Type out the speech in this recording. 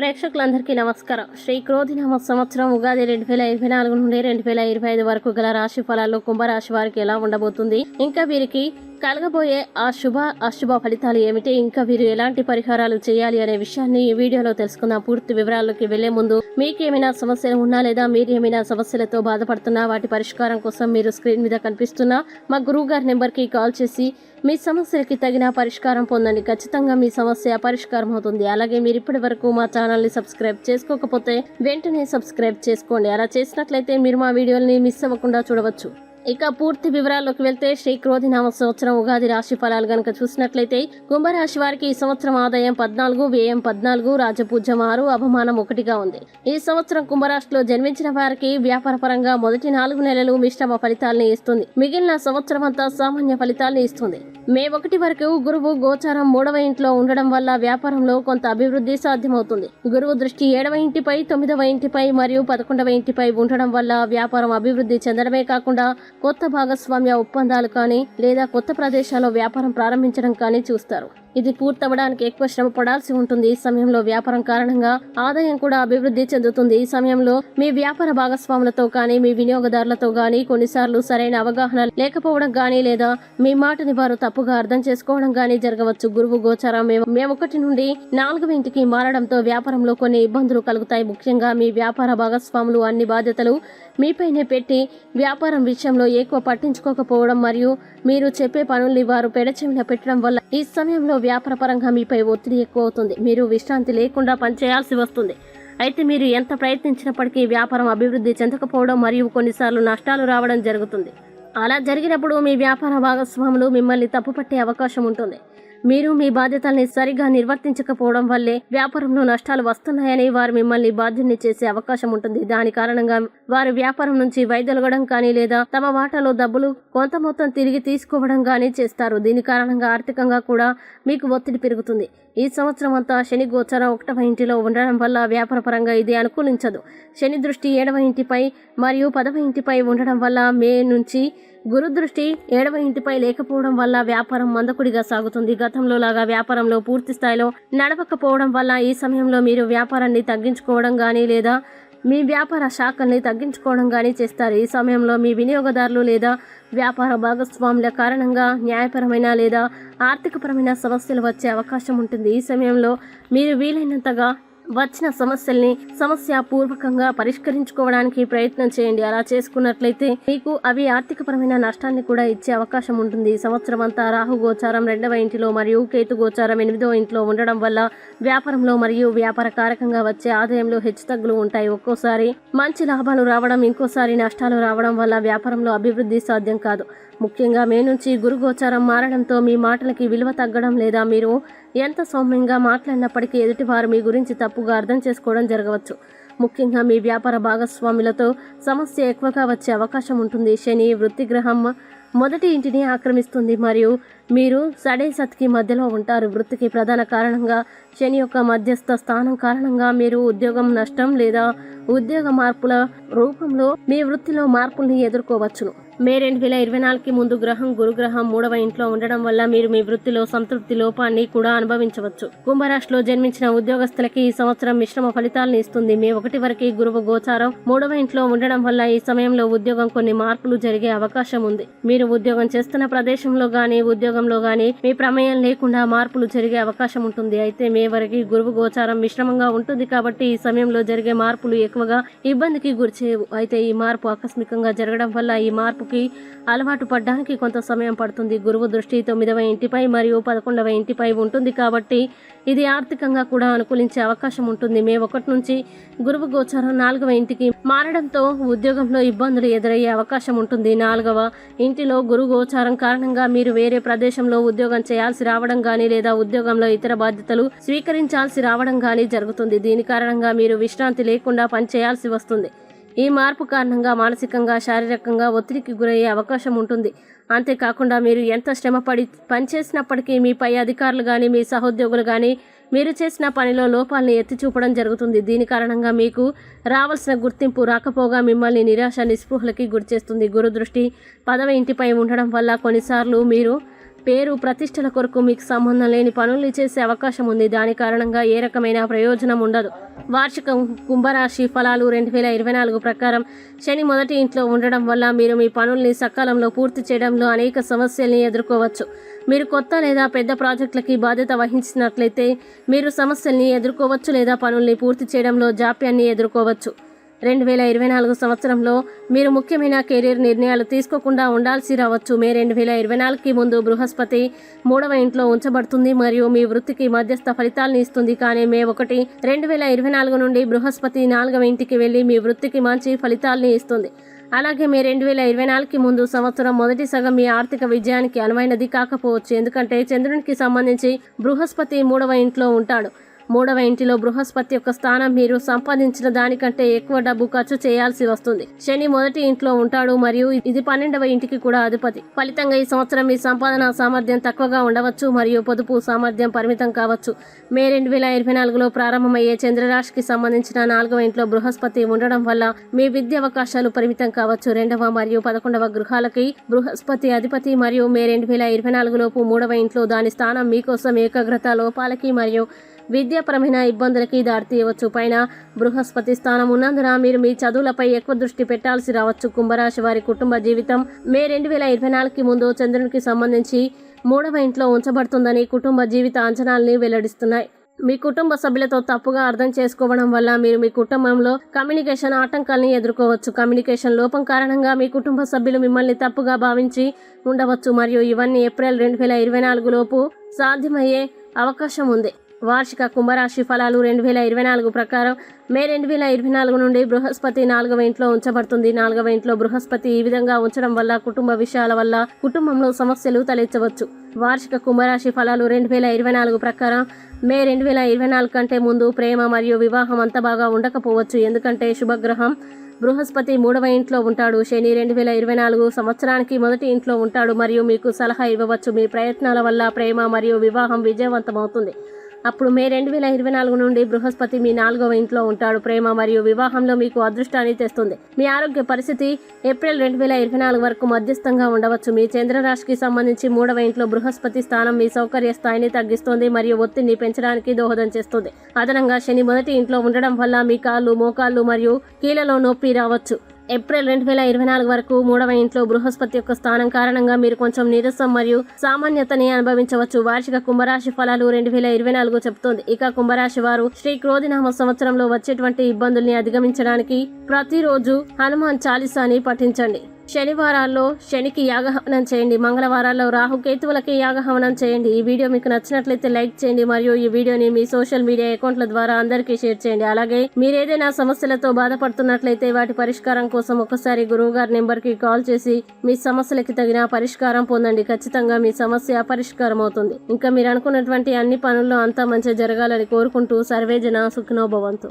ప్రేక్షకులందరికీ నమస్కారం. శ్రీ క్రోధినామ సంవత్సరం ఉగాది రెండు వేల ఇరవై నాలుగు నుండి రెండు వేల ఇరవై ఐదు వరకు గల రాశి ఫలాల్లో కుంభరాశి వారికి ఎలా ఉండబోతుంది? ఇంకా వీరికి కలగబోయే ఆ శుభ అశుభ ఫలితాలు ఏమిటి? ఇంకా వీరు ఎలాంటి పరిహారాలు చేయాలి అనే విషయాన్ని ఈ వీడియోలో తెలుసుకుందాం. పూర్తి వివరాల్లోకి వెళ్ళే ముందు మీకేమైనా సమస్యలు ఉన్నా లేదా మీరు ఏమైనా సమస్యలతో బాధపడుతున్నా వాటి పరిష్కారం కోసం మీరు స్క్రీన్ మీద కనిపిస్తున్న మా గురువు గారి నెంబర్కి కాల్ చేసి మీ సమస్యలకి తగిన పరిష్కారం పొందండి. ఖచ్చితంగా మీ సమస్య పరిష్కారం అవుతుంది. అలాగే మీరు ఇప్పటి వరకు మా ఛానల్ని సబ్స్క్రైబ్ చేసుకోకపోతే వెంటనే సబ్స్క్రైబ్ చేసుకోండి. అలా చేసినట్లయితే మీరు మా వీడియోని మిస్ అవ్వకుండా చూడవచ్చు. ఇక పూర్తి వివరాల్లోకి వెళ్తే శ్రీ క్రోధినామ సంవత్సరం ఉగాది రాశి ఫలాలు గనక చూసినట్లయితే కుంభరాశి వారికి ఈ సంవత్సరం ఆదాయం పద్నాలుగు వ్యయం పద్నాలుగు రాజపూజ్యం ఆరు అవమానం ఒకటిగా ఉంది. ఈ సంవత్సరం కుంభరాశిలో జన్మించిన వారికి వ్యాపార పరంగా మొదటి నాలుగు నెలలు మిశ్రమ ఫలితాలను ఇస్తుంది. మిగిలిన సంవత్సరం అంతా సామాన్య ఫలితాలను ఇస్తుంది. మే ఒకటి వరకు గురువు గోచారం మూడవ ఇంట్లో ఉండడం వల్ల వ్యాపారంలో కొంత అభివృద్ధి సాధ్యమవుతుంది. గురువు దృష్టి ఏడవ ఇంటిపై తొమ్మిదవ ఇంటిపై మరియు పదకొండవ ఇంటిపై ఉండడం వల్ల వ్యాపారం అభివృద్ధి చెందడమే కాకుండా కొత్త భాగస్వామ్య ఒప్పందాలు కానీ లేదా కొత్త ప్రదేశాల్లో వ్యాపారం ప్రారంభించడం కానీ చూస్తారు. ఇది పూర్తవడానికి ఎక్కువ శ్రమ పడాల్సి ఉంటుంది. ఈ సమయంలో వ్యాపారం కారణంగా ఆదాయం కూడా అభివృద్ధి చెందుతుంది. ఈ సమయంలో మీ వ్యాపార భాగస్వాములతో కానీ మీ వినియోగదారులతో కానీ కొన్నిసార్లు సరైన అవగాహన లేకపోవడం కానీ లేదా మీ మాటని వారు తప్పుగా అర్థం చేసుకోవడం కానీ జరగవచ్చు. గురువు గోచారం మేము ఒకటి నుండి నాలుగవ ఇంటికి మారడంతో వ్యాపారంలో కొన్ని ఇబ్బందులు కలుగుతాయి. ముఖ్యంగా మీ వ్యాపార భాగస్వాములు అన్ని బాధ్యతలు మీపైనే పెట్టి వ్యాపారం విషయంలో ఎక్కువ పట్టించుకోకపోవడం మరియు మీరు చెప్పే పనుల్ని వారు పెడచెవిన పెట్టడం వల్ల ఈ సమయంలో వ్యాపార పరంగా మీపై ఒత్తిడి ఎక్కువ అవుతుంది మీరు విశ్రాంతి లేకుండా పనిచేయాల్సి వస్తుంది. అయితే మీరు ఎంత ప్రయత్నించినప్పటికీ వ్యాపారం అభివృద్ధి చెందకపోవడం మరియు కొన్నిసార్లు నష్టాలు రావడం జరుగుతుంది. అలా జరిగినప్పుడు మీ వ్యాపార భాగస్వాములు మిమ్మల్ని తప్పుపట్టే అవకాశం ఉంటుంది. మీరు మీ బాధ్యతల్ని సరిగా నిర్వర్తించకపోవడం వల్లే వ్యాపారంలో నష్టాలు వస్తున్నాయని వారు మిమ్మల్ని బాధ్యుల్ని చేసే అవకాశం ఉంటుంది. దాని కారణంగా వారు వ్యాపారం నుంచి వైదొలగడం కానీ లేదా తమ వాటాలో డబ్బులు కొంత మొత్తం తిరిగి తీసుకోవడం కానీ చేస్తారు. దీని కారణంగా ఆర్థికంగా కూడా మీకు ఒత్తిడి పెరుగుతుంది. ఈ సంవత్సరం అంతా శని గోచరం ఒకటవ ఇంటిలో ఉండడం వల్ల వ్యాపారపరంగా ఇది అనుకూలించదు. శని దృష్టి ఏడవ ఇంటిపై మరియు పదవ ఇంటిపై ఉండడం వల్ల మే నుంచి గురు దృష్టి ఏడవ ఇంటిపై లేకపోవడం వల్ల వ్యాపారం మందకుడిగా సాగుతుంది. గతంలో లాగా వ్యాపారంలో పూర్తి స్థాయిలో నడవకపోవడం వల్ల ఈ సమయంలో మీరు వ్యాపారాన్ని తగ్గించుకోవడం కానీ లేదా మీ వ్యాపార శాఖల్ని తగ్గించుకోవడం కానీ చేస్తారు. ఈ సమయంలో మీ వినియోగదారులు లేదా వ్యాపార భాగస్వాముల కారణంగా న్యాయపరమైన లేదా ఆర్థికపరమైన సమస్యలు వచ్చే అవకాశం ఉంటుంది. ఈ సమయంలో మీరు వీలైనంతగా వచ్చిన సమస్యల్ని సమస్య పూర్వకంగా పరిష్కరించుకోవడానికి ప్రయత్నం చేయండి. అలా చేసుకున్నట్లయితే మీకు అవి ఆర్థికపరమైన నష్టాన్ని కూడా ఇచ్చే అవకాశం ఉంటుంది. సంవత్సరం అంతా రాహు గోచారం రెండవ ఇంటిలో మరియు కేతు గోచారం ఎనిమిదవ ఇంట్లో ఉండడం వల్ల వ్యాపారంలో మరియు వ్యాపార కారకంగా వచ్చే ఆదాయంలో హెచ్చుతగ్గులు ఉంటాయి. ఒక్కోసారి మంచి లాభాలు రావడం ఇంకోసారి నష్టాలు రావడం వల్ల వ్యాపారంలో అభివృద్ధి సాధ్యం కాదు. ముఖ్యంగా మే నుంచి గురుగోచారం మారడంతో మీ మాటలకి విలువ తగ్గడం లేదా మీరు ఎంత సౌమ్యంగా మాట్లాడినప్పటికీ ఎదుటివారు మీ గురించి తప్పుగా అర్థం చేసుకోవడం జరగవచ్చు. ముఖ్యంగా మీ వ్యాపార భాగస్వాములతో సమస్య ఎక్కువగా వచ్చే అవకాశం ఉంటుంది. శని వృత్తిగ్రహం మొదటి ఇంటిని ఆక్రమిస్తుంది. మరియు మీరు సడే సత్కి మధ్యలో ఉంటారు. వృత్తికి ప్రధాన కారణంగా శని యొక్క మధ్యస్థ స్థానం కారణంగా మీరు ఉద్యోగం నష్టం లేదా ఉద్యోగ మార్పుల రూపంలో మీ వృత్తిలో మార్పుల్ని ఎదుర్కోవచ్చును. మే రెండు వేల ఇరవై నాలుగుకి ముందు గ్రహం గురుగ్రహం మూడవ ఇంట్లో ఉండడం వల్ల మీరు మీ వృత్తిలో సంతృప్తి లోపాన్ని కూడా అనుభవించవచ్చు. కుంభరాశిలో జన్మించిన ఉద్యోగస్తులకి ఈ సంవత్సరం మిశ్రమ ఫలితాలను ఇస్తుంది. మే ఒకటి వరకు గురువు గోచారం మూడవ ఇంట్లో ఉండడం వల్ల ఈ సమయంలో ఉద్యోగం కొన్ని మార్పులు జరిగే అవకాశం ఉంది. మీరు ఉద్యోగం చేస్తున్న ప్రదేశంలో గానీ ఉద్యోగంలో గానీ మీ ప్రమేయం లేకుండా మార్పులు జరిగే అవకాశం ఉంటుంది. అయితే మే వరకు గురువు గోచారం మిశ్రమంగా ఉంటుంది కాబట్టి ఈ సమయంలో జరిగే మార్పులు ఎక్కువగా ఇబ్బందికి గురిచేయవు. అయితే ఈ మార్పు ఆకస్మికంగా జరగడం వల్ల ఈ మార్పుకి అలవాటు పడడానికి కొంత సమయం పడుతుంది. గురువు దృష్టి తొమ్మిదవ ఇంటిపై మరియు పదకొండవ ఇంటిపై ఉంటుంది కాబట్టి ఇది ఆర్థికంగా కూడా అనుకూలించే అవకాశం ఉంటుంది. మే ఒకటి నుంచి గురువు గోచారం నాలుగవ ఇంటికి మారడంతో ఉద్యోగంలో ఇబ్బందులు ఎదురయ్యే అవకాశం ఉంటుంది. నాలుగవ ఇంటిలో గురువు గోచారం కారణంగా మీరు వేరే ప్రదేశం ప్రదేశంలో ఉద్యోగం చేయాల్సి రావడం కానీ లేదా ఉద్యోగంలో ఇతర బాధ్యతలు స్వీకరించాల్సి రావడం కానీ జరుగుతుంది. దీని కారణంగా మీరు విశ్రాంతి లేకుండా పనిచేయాల్సి వస్తుంది. ఈ మార్పు కారణంగా మానసికంగా శారీరకంగా ఒత్తిడికి గురయ్యే అవకాశం ఉంటుంది. అంతేకాకుండా మీరు ఎంత శ్రమపడి పనిచేసినప్పటికీ మీ పై అధికారులు కానీ మీ సహోద్యోగులు కానీ మీరు చేసిన పనిలో లోపాలను ఎత్తి చూపడం జరుగుతుంది. దీని కారణంగా మీకు రావాల్సిన గుర్తింపు రాకపోగా మిమ్మల్ని నిరాశ నిస్పృహలకి గురిచేస్తుంది. గురు పదవి ఇంటిపై ఉండడం వల్ల కొన్నిసార్లు మీరు పేరు ప్రతిష్టల కొరకు మీకు సంబంధం లేని పనుల్ని చేసే అవకాశం ఉంది. దాని కారణంగా ఏ రకమైన ప్రయోజనం ఉండదు. వార్షిక కుంభరాశి ఫలాలు రెండు వేల ఇరవై నాలుగు ప్రకారం శని మొదటి ఇంట్లో ఉండడం వల్ల మీరు మీ పనుల్ని సకాలంలో పూర్తి చేయడంలో అనేక సమస్యల్ని ఎదుర్కోవచ్చు. మీరు కొత్త లేదా పెద్ద ప్రాజెక్టులకి బాధ్యత వహించినట్లయితే మీరు సమస్యల్ని ఎదుర్కోవచ్చు లేదా పనుల్ని పూర్తి చేయడంలో జాప్యాన్ని ఎదుర్కోవచ్చు. రెండు వేల ఇరవై నాలుగు సంవత్సరంలో మీరు ముఖ్యమైన కెరీర్ నిర్ణయాలు తీసుకోకుండా ఉండాల్సి రావచ్చు. మే రెండు వేల ఇరవై నాలుగుకి ముందు బృహస్పతి మూడవ ఇంట్లో ఉంచబడుతుంది మరియు మీ వృత్తికి మధ్యస్థ ఫలితాలను ఇస్తుంది. కానీ మే ఒకటి రెండు వేల ఇరవై నాలుగు నుండి బృహస్పతి నాలుగవ ఇంటికి వెళ్ళి మీ వృత్తికి మంచి ఫలితాలని ఇస్తుంది. అలాగే మీ రెండు వేల ఇరవై నాలుగుకి ముందు సంవత్సరం మొదటి సగం మీ ఆర్థిక విజయానికి అనువైనది కాకపోవచ్చు. ఎందుకంటే చంద్రునికి సంబంధించి బృహస్పతి మూడవ ఇంట్లో ఉంటాడు. మూడవ ఇంటిలో బృహస్పతి యొక్క స్థానం మీరు సంపాదించిన దానికంటే ఎక్కువ డబ్బు ఖర్చు చేయాల్సి వస్తుంది. శని మొదటి ఇంట్లో ఉంటాడు మరియు ఇది పన్నెండవ ఇంటికి కూడా అధిపతి. ఫలితంగా ఈ సంవత్సరం మీ సంపాదన సామర్థ్యం తక్కువగా ఉండవచ్చు మరియు పొదుపు సామర్థ్యం పరిమితం కావచ్చు. మే రెండు వేల ఇరవై నాలుగులో ప్రారంభమయ్యే చంద్రరాశికి సంబంధించిన నాలుగవ ఇంట్లో బృహస్పతి ఉండడం వల్ల మీ విద్య అవకాశాలు పరిమితం కావచ్చు. రెండవ మరియు పదకొండవ గృహాలకి బృహస్పతి అధిపతి మరియు మే రెండు వేల ఇరవై నాలుగులోపు మూడవ ఇంట్లో దాని స్థానం మీకోసం ఏకాగ్రత లోపాలకి మరియు విద్యాపరమైన ఇబ్బందులకి దారితీయవచ్చు. పైన బృహస్పతి స్థానం ఉన్నందున మీరు మీ చదువులపై ఎక్కువ దృష్టి పెట్టాల్సి రావచ్చు. కుంభరాశి వారి కుటుంబ జీవితం మే రెండు వేల ఇరవై నాలుగుకి ముందు చంద్రునికి సంబంధించి మూడవ ఇంట్లో ఉంచబడుతుందని కుటుంబ జీవిత అంచనాల్ని వెల్లడిస్తున్నాయి. మీ కుటుంబ సభ్యులతో తప్పుగా అర్థం చేసుకోవడం వల్ల మీరు మీ కుటుంబంలో కమ్యూనికేషన్ ఆటంకాల్ని ఎదుర్కోవచ్చు. కమ్యూనికేషన్ లోపం కారణంగా మీ కుటుంబ సభ్యులు మిమ్మల్ని తప్పుగా భావించి ఉండవచ్చు. మరియు ఇవన్నీ ఏప్రిల్ రెండు వేల ఇరవై నాలుగు లోపు సాధ్యమయ్యే అవకాశం ఉంది. వార్షిక కుంభరాశి ఫలాలు రెండు వేల ఇరవై నాలుగు ప్రకారం మే రెండు వేల ఇరవై నాలుగు నుండి బృహస్పతి నాలుగవ ఇంట్లో ఉంచబడుతుంది. నాలుగవ ఇంట్లో బృహస్పతి ఈ విధంగా ఉంచడం వల్ల కుటుంబ విషయాల వల్ల కుటుంబంలో సమస్యలు తలెత్తవచ్చు. వార్షిక కుంభరాశి ఫలాలు రెండు వేల ఇరవై నాలుగు ప్రకారం మే రెండు వేల ఇరవై నాలుగు కంటే ముందు ప్రేమ మరియు వివాహం అంత బాగా ఉండకపోవచ్చు. ఎందుకంటే శుభగ్రహం బృహస్పతి మూడవ ఇంట్లో ఉంటాడు. శని రెండు వేల ఇరవై నాలుగు సంవత్సరానికి మొదటి ఇంట్లో ఉంటాడు. మరియు మీకు సలహా ఇవ్వవచ్చు. మీ ప్రయత్నాల వల్ల ప్రేమ మరియు వివాహం విజయవంతమవుతుంది. అప్పుడు మే రెండు వేల ఇరవై నాలుగు నుండి బృహస్పతి మీ నాలుగవ ఇంట్లో ఉంటాడు. ప్రేమ మరియు వివాహంలో మీకు అదృష్టాన్ని తెస్తుంది. మీ ఆరోగ్య పరిస్థితి ఏప్రిల్ రెండు వేల ఇరవై నాలుగు వరకు మధ్యస్థంగా ఉండవచ్చు. మీ చంద్రరాశికి సంబంధించి మూడవ ఇంట్లో బృహస్పతి స్థానం మీ సౌకర్య స్థాయిని తగ్గిస్తుంది మరియు ఒత్తిడిని పెంచడానికి దోహదం చేస్తుంది. అదనంగా శని మొదటి ఇంట్లో ఉండడం వల్ల మీ కాళ్ళు మోకాళ్ళు మరియు కీళ్ళలో నొప్పి రావచ్చు. ఏప్రిల్ రెండు వేల ఇరవై నాలుగు వరకు మూడవ ఇంట్లో బృహస్పతి యొక్క స్థానం కారణంగా మీరు కొంచెం నీరసం మరియు సామాన్యతని అనుభవించవచ్చు. వార్షిక కుంభరాశి ఫలాలు రెండు వేల ఇరవై నాలుగు చెబుతోంది. ఇక కుంభరాశి వారు శ్రీ క్రోధినామ సంవత్సరంలో వచ్చేటువంటి ఇబ్బందుల్ని అధిగమించడానికి ప్రతిరోజు హనుమాన్ చాలీసాని పఠించండి. శనివారాల్లో శనికి యాగహవనం చేయండి. మంగళవారాల్లో రాహుకేతువులకి యాగహవనం చేయండి. ఈ వీడియో మీకు నచ్చినట్లయితే లైక్ చేయండి మరియు ఈ వీడియోని మీ సోషల్ మీడియా అకౌంట్ల ద్వారా అందరికీ షేర్ చేయండి. అలాగే మీరు ఏదైనా సమస్యలతో బాధపడుతున్నట్లయితే వాటి పరిష్కారం కోసం ఒకసారి గురువు గారి నెంబర్కి కాల్ చేసి మీ సమస్యలకి తగిన పరిష్కారం పొందండి. ఖచ్చితంగా మీ సమస్య పరిష్కారం అవుతుంది ఇంకా మీరు అనుకున్నటువంటి అన్ని పనుల్లో అంతా మంచిగా జరగాలని కోరుకుంటూ సర్వేజన సుఖినోభవంతు